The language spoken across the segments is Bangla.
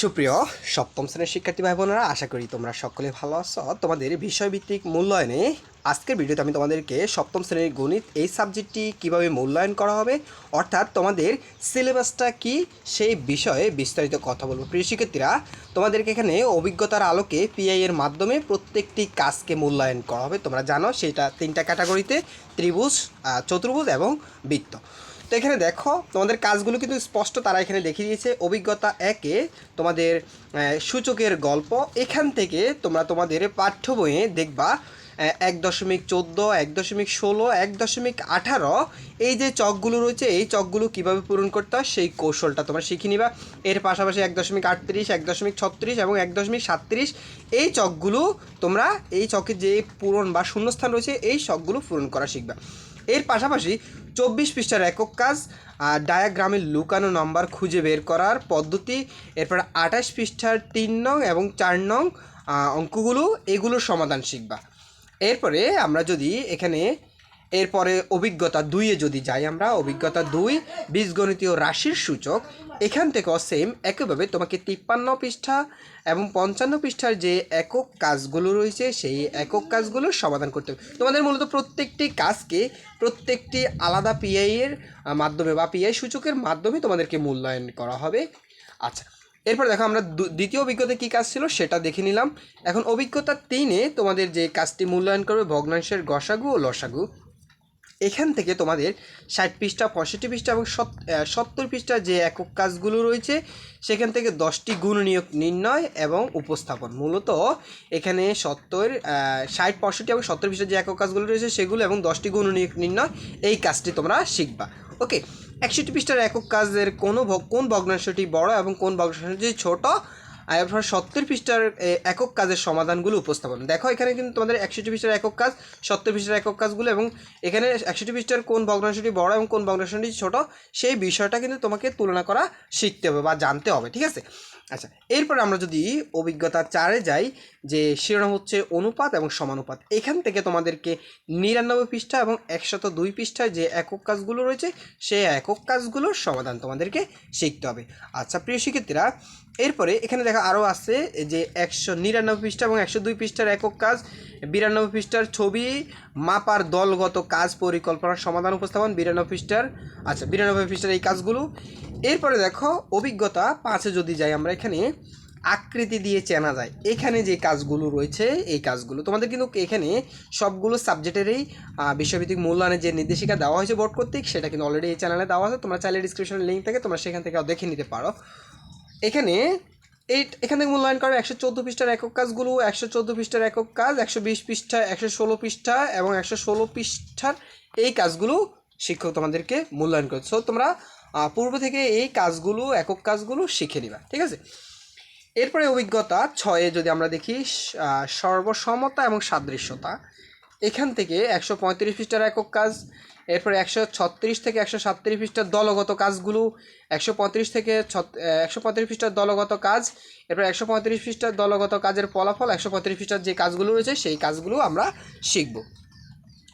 সুপ্রিয়, সপ্তম শ্রেণির শিক্ষার্থী ভাই বোনেরা আশা করি তোমরা সকলে ভালো আছো। তোমাদের বিষয়ভিত্তিক মূল্যায়নে আজকের ভিডিওতে আমি তোমাদেরকে সপ্তম শ্রেণির গণিত এই সাবজেক্টটি কীভাবে মূল্যায়ন করা হবে, অর্থাৎ তোমাদের সিলেবাসটা কি, সেই বিষয়ে বিস্তারিত কথা বলব। প্রিয় শিক্ষার্থীরা, তোমাদেরকে এখানে অভিজ্ঞতার আলোকে পিআই এর মাধ্যমে প্রত্যেকটি কাজকে মূল্যায়ন করা হবে। তোমরা জানো, সেটা তিনটা ক্যাটাগরিতে, ত্রিভুজ চতুর্ভুজ এবং বৃত্ত। তো এখানে দেখো, তোমাদের কাজগুলো কিন্তু স্পষ্ট তারা এখানে দেখিয়ে দিয়েছে। অভিজ্ঞতা একে তোমাদের সূচকের গল্প। এখান থেকে তোমরা তোমাদের পাঠ্য বইয়ে দেখবা এক দশমিক চোদ্দ, এক দশমিক ষোলো, এক দশমিক আঠারো, এই যে চকগুলো রয়েছে, এই চকগুলো কীভাবে পূরণ করতে হয়, সেই কৌশলটা তোমরা শিখে নিবা। এর পাশাপাশি এক দশমিক আটত্রিশ, এক দশমিক ছত্রিশ এবং এক দশমিক সাতত্রিশ, এই চকগুলো তোমরা, এই চকের যে পূরণ বা শূন্যস্থান রয়েছে, এই চকগুলো পূরণ করা শিখবা। এর পাশাপাশি চব্বিশ পৃষ্ঠার একক কাজ আর ডায়াগ্রামের লুকানো নম্বর খুঁজে বের করার পদ্ধতি, এরপর আঠাশ পৃষ্ঠার তিন নং এবং চার নং অঙ্কগুলো, এগুলোর সমাধান শিখবা। এরপরে আমরা যদি এখানে এরপরে অভিজ্ঞতা দুইয়ে যদি যাই আমরা, অভিজ্ঞতা দুই, বীজগণিতীয় রাশির সূচক, এখান থেকেও সেম একইভাবে তোমাকে তিপ্পান্ন পৃষ্ঠা এবং পঞ্চান্ন পৃষ্ঠার যে একক কাজগুলো রয়েছে, সেই একক কাজগুলোর সমাধান করতে হবে। তোমাদের মূলত প্রত্যেকটি কাজকে প্রত্যেকটি আলাদা পিআইয়ের মাধ্যমে বা পিআই সূচকের মাধ্যমে তোমাদেরকে মূল্যায়ন করা হবে। আচ্ছা এরপর দেখো আমরা দ্বিতীয় অভিজ্ঞতা কী কাজ ছিল সেটা দেখে নিলাম। এখন অভিজ্ঞতা তিনে তোমাদের যে কাজটি মূল্যায়ন করবে ভগ্নাংশের গসাগু ও লসাগু। এখান থেকে তোমাদের ষাট পৃষ্ঠা, পঁয়ষট্টি পৃষ্ঠা এবং সত- সত্তর পৃষ্ঠা যে একক কাজগুলো রয়েছে, সেখান থেকে দশটি গুণ নিয়োগ নির্ণয় এবং উপস্থাপন। মূলত এখানে সত্তর ষাট, পঁয়ষট্টি এবং সত্তর পৃষ্ঠার যে একক কাজগুলো রয়েছে, সেগুলো এবং দশটি গুণ নিয়োগ নির্ণয়, এই কাজটি তোমরা শিখবা। ওকে, একষট্টি পৃষ্ঠার একক কাজের কোনো কোন ভগ্নাংশটি বড় এবং কোন ভগ্নাংশটি ছোট? আর সত্তর পৃষ্ঠার একক কাজের সমাধানগুলো উপস্থাপন। দেখো, এখানে কিন্তু তোমাদের একষট্টি পৃষ্ঠার একক কাজ, সত্তর পৃষ্ঠার একক কাজগুলো এবং এখানে একষট্টি পৃষ্ঠার কোন ভগ্নাংশটি বড় এবং কোন ভগ্নাংশটি ছোট, সেই বিষয়টা কিন্তু তোমাকে তুলনা করা শিখতে হবে বা জানতে হবে, ঠিক আছে? আচ্ছা এরপর আমরা যদি অভিজ্ঞতা চারে যাই যে শিরোনাম হচ্ছে অনুপাত এবং সমানুপাত। এখান থেকে তোমাদেরকে নিরানব্বই পৃষ্ঠা এবং একশত দুই পৃষ্ঠায় যে একক কাজগুলো রয়েছে সেই একক কাজগুলোর সমাধান তোমাদেরকে শিখতে হবে। আচ্ছা প্রিয় শিক্ষার্থীরা, এরপরে এখানে দেখা আরও আছে যে একশো নিরানব্বই পৃষ্ঠা এবং একশো দুই পৃষ্ঠার একক কাজ, বিরানব্বই পৃষ্ঠার ছবি, মাপার দলগত কাজ পরিকল্পনার সমাধান উপস্থাপন, বিরানব্বই পৃষ্ঠার আচ্ছা বিরানব্বই পৃষ্ঠার এই কাজগুলো। এরপরে দেখো অভিজ্ঞতা পাঁচে যদি যাই আমরা এখানে আকৃতি দিয়ে চেনা যায়। এখানে যে কাজগুলো রয়েছে এই কাজগুলো। তোমাদের কিন্তু এখানে সবগুলো সাবজেক্টেরই আহ, বিষয়ভিত্তিক মূল্যায়নের যে নির্দেশিকা দেওয়া হয়েছে বোর্ড কর্তৃক সেটা কিন্তু অলরেডি এই চ্যানেলে দেওয়া আছে। তোমরা চাইলে ডিসক্রিপশনের লিঙ্ক থেকে তোমরা সেখান থেকে দেখে নিতে পারো। এখানে এই এখান থেকে মূল্যায়ন করা একশো চোদ্দ পৃষ্ঠার একক কাজগুলো একশো চোদ্দ পৃষ্ঠার একক কাজ একশো বিশ পৃষ্ঠা একশো ষোলো পৃষ্ঠা এবং একশো ষোলো পৃষ্ঠার এই কাজগুলো শিক্ষক তোমাদেরকে মূল্যায়ন করে। সো তোমরা পূর্ব থেকে এই কাজগুলো, একক কাজগুলো শিখে নিবা, ঠিক আছে? এরপরে অভিজ্ঞতা ছয়ে যদি আমরা দেখি সর্বসমতা এবং সাদৃশ্যতা। এখান থেকে একশো পঁয়ত্রিশ পৃষ্ঠার একক কাজ, এরপরে একশো ছত্রিশ থেকে একশো সাতত্রিশ পৃষ্ঠার দলগত কাজগুলো, একশো পঁয়ত্রিশ থেকে একশো পঁয়ত্রিশ পৃষ্ঠার দলগত কাজ, এরপর একশো পঁয়ত্রিশ পৃষ্ঠার দলগত কাজের ফলাফল, একশো পঁয়ত্রিশ পৃষ্ঠার যে কাজগুলো রয়েছে, সেই কাজগুলো আমরা শিখব।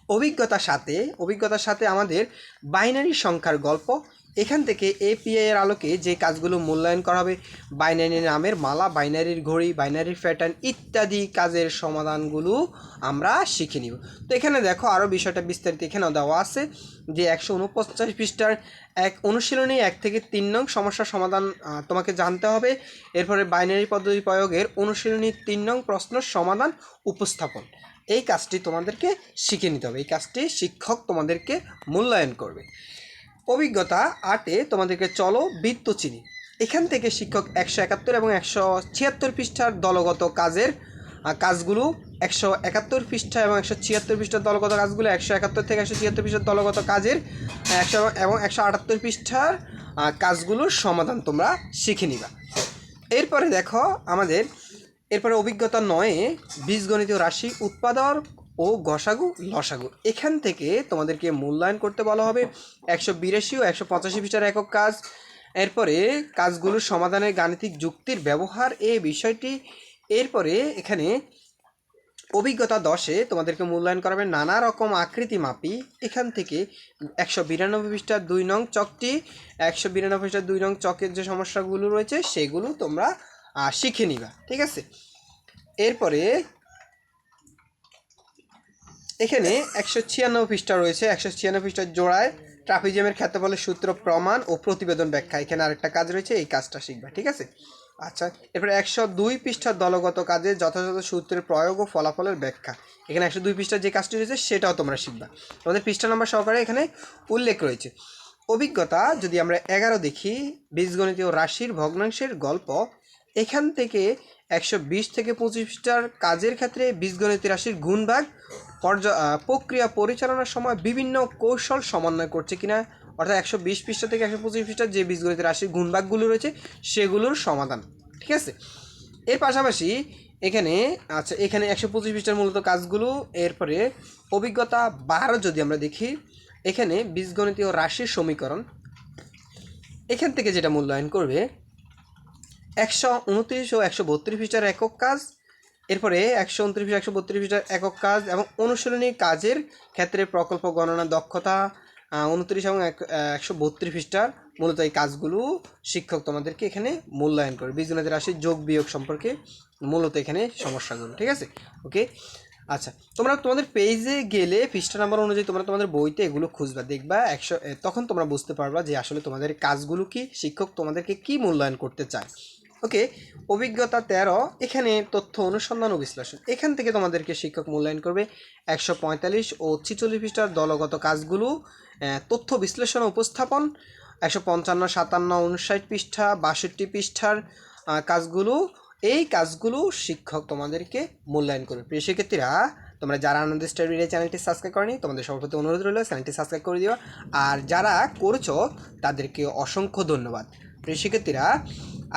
অভিজ্ঞতার সাথে অভিজ্ঞতার সাথে আমাদের বাইনারি সংখ্যার গল্প এখান থেকে এপিআই এর আলোকে যে কাজগুলো মূল্যায়ন করা হবে বাইনারি নামের মালা বাইনারির ঘড়ি বাইনারির প্যাটার্ন ইত্যাদি কাজের সমাধানগুলো আমরা শিখে নিব। তো এখানে দেখো আরও বিষয়টা বিস্তারিত এখানেও দেওয়া আছে যে একশো উনপঞ্চাশ পৃষ্ঠার এক অনুশীলনী এক থেকে তিন নং সমস্যার সমাধান তোমাকে জানতে হবে। এরপরে বাইনারি পদ্ধতি প্রয়োগের অনুশীলনী তিন নং প্রশ্ন সমাধান উপস্থাপন। এই কাজটি তোমাদেরকে শিখে নিতে হবে। এই কাজটি শিক্ষক তোমাদেরকে মূল্যায়ন করবে। অভিজ্ঞতা আটে তোমাদেরকে চলো বৃত্ত চিনি। এখান থেকে শিক্ষক একশো একাত্তর এবং একশো ছিয়াত্তর পৃষ্ঠার দলগত কাজের কাজগুলো, একশো একাত্তর পৃষ্ঠা এবং একশো ছিয়াত্তর পৃষ্ঠার দলগত কাজগুলো, একশো একাত্তর থেকে একশো ছিয়াত্তর পৃষ্ঠার দলগত কাজের একশো এবং একশো আটাত্তর পৃষ্ঠার কাজগুলোর সমাধান তোমরা শিখে নিবা। এরপরে দেখো আমাদের, এরপরে অভিজ্ঞতা নয়ে বীজগণিত রাশি উৎপাদক ও গসাগু, লসাগু। এখান থেকে তোমাদেরকে মূল্যায়ন করতে বলা হবে একশো বিরাশি ও একশো পঁচাশি পৃষ্ঠার একক কাজ। এরপরে কাজগুলোর সমাধানের গাণিতিক যুক্তির ব্যবহার এই বিষয়টি। এরপরে এখানে অভিজ্ঞতা দশে তোমাদেরকে মূল্যায়ন করাবে নানা রকম আকৃতি মাপি। এখান থেকে একশো বিরানব্বই পৃষ্ঠার দুই নং চকটি, একশো বিরানব্বই পৃষ্ঠার দুই নং চকের যে সমস্যাগুলো রয়েছে, সেগুলো তোমরা শিখে নিবা। ঠিক আছে? এরপরে এখানে একশো ছিয়ানব্বই পৃষ্ঠা রয়েছে। একশো ছিয়ানব্বই পৃষ্ঠার জোড়ায় ট্রাফিজিয়ামের ক্ষেত্রফলের সূত্র, প্রমাণ ও প্রতিবেদন ব্যাখ্যা। এখানে আরেকটা কাজ রয়েছে, এই কাজটা শিখবা, ঠিক আছে? আচ্ছা এরপরে একশো দুই পৃষ্ঠার দলগত কাজে যথাযথ সূত্রের প্রয়োগ ও ফলাফলের ব্যাখ্যা। এখানে একশো দুই পৃষ্ঠার যে কাজটি রয়েছে, সেটাও তোমরা শিখবা। তোমাদের পৃষ্ঠা নাম্বার সহকারে এখানে উল্লেখ রয়েছে। অভিজ্ঞতা, যদি আমরা এগারো দেখি বীজগণিতীয় রাশির ভগ্নাংশের গল্প এখান থেকে একশো বিশ থেকে পঁচিশ পৃষ্ঠার কাজের ক্ষেত্রে বীজগণিত রাশির গুণভাগ পর্য প্রক্রিয়া পরিচালনার সময় বিভিন্ন কৌশল সমন্বয় করছে কিনা, অর্থাৎ একশো বিশ পৃষ্ঠা থেকে একশো পঁচিশ পৃষ্ঠার যে বীজগণিত রাশির গুণভাগগুলো রয়েছে সেগুলোর সমাধান, ঠিক আছে? এর পাশাপাশি এখানে আচ্ছা এখানে একশো পঁচিশ পৃষ্ঠার মূলত কাজগুলো, এরপরে অভিজ্ঞতা বারো যদি আমরা দেখি, এখানে বীজগণিতীয় রাশির সমীকরণ, এখান থেকে যেটা মূল্যায়ন করবে একশো উনত্রিশ ও একশো বত্রিশ পৃষ্ঠার একক কাজ। এরপরে একশো উনত্রিশ একশো বত্রিশ পৃষ্ঠার একক কাজ এবং অনুশীলনী কাজের ক্ষেত্রে প্রকল্প গণনা দক্ষতা উনত্রিশ এবং একশো বত্রিশ পৃষ্ঠার মূলত এই কাজগুলো শিক্ষক তোমাদেরকে এখানে মূল্যায়ন করে। বীজগণিতের রাশির যোগ বিয়োগ সম্পর্কে মূলত এখানে সমস্যাগুলো, ঠিক আছে? ওকে আচ্ছা তোমরা তোমাদের পেজে গেলে পৃষ্ঠা নাম্বার অনুযায়ী তোমরা তোমাদের বইতে এগুলো খুঁজবা, দেখবা, একশো তখন তোমরা বুঝতে পারবা যে আসলে তোমাদের কাজগুলো কি, শিক্ষক তোমাদেরকে কি মূল্যায়ন করতে চায়। ওকে অভিজ্ঞতা তেরো, এখানে তথ্য অনুসন্ধান ও বিশ্লেষণ। এখান থেকে তোমাদেরকে শিক্ষক মূল্যায়ন করবে একশো পঁয়তাল্লিশ ও ছিচল্লিশ পৃষ্ঠার দলগত কাজগুলো তথ্য বিশ্লেষণ উপস্থাপন, একশো পঞ্চান্ন, সাতান্ন উনষাট পৃষ্ঠা, বাষট্টি পৃষ্ঠার কাজগুলো। এই কাজগুলো শিক্ষক তোমাদেরকে মূল্যায়ন করবে। প্রিয় শিক্ষার্থীরা, তোমরা যারা আনন্দ স্টাডি এই চ্যানেলটি সাবস্ক্রাইব করনি, তোমাদের সবার প্রতি অনুরোধ রইল চ্যানেলটি সাবস্ক্রাইব করে দিও। আর যারা করেছ, তাদেরকে অসংখ্য ধন্যবাদ। প্রিয় শিক্ষার্থীরা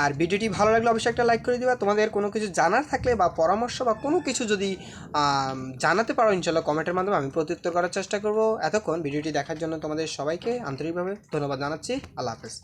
আর ভিডিওটি ভালো লাগলে অবশ্যই একটা লাইক করে দিবা। তোমাদের কোনো কিছু জানার থাকলে বা পরামর্শ বা কোনো কিছু যদি জানাতে পারো, ইনশাল্লাহ কমেন্টের মাধ্যমে আমি প্রত্যুত্তর করার চেষ্টা করব। এতক্ষণ ভিডিওটি দেখার জন্য তোমাদের সবাইকে আন্তরিকভাবে ধন্যবাদ জানাচ্ছি। আল্লাহ হাফেজ।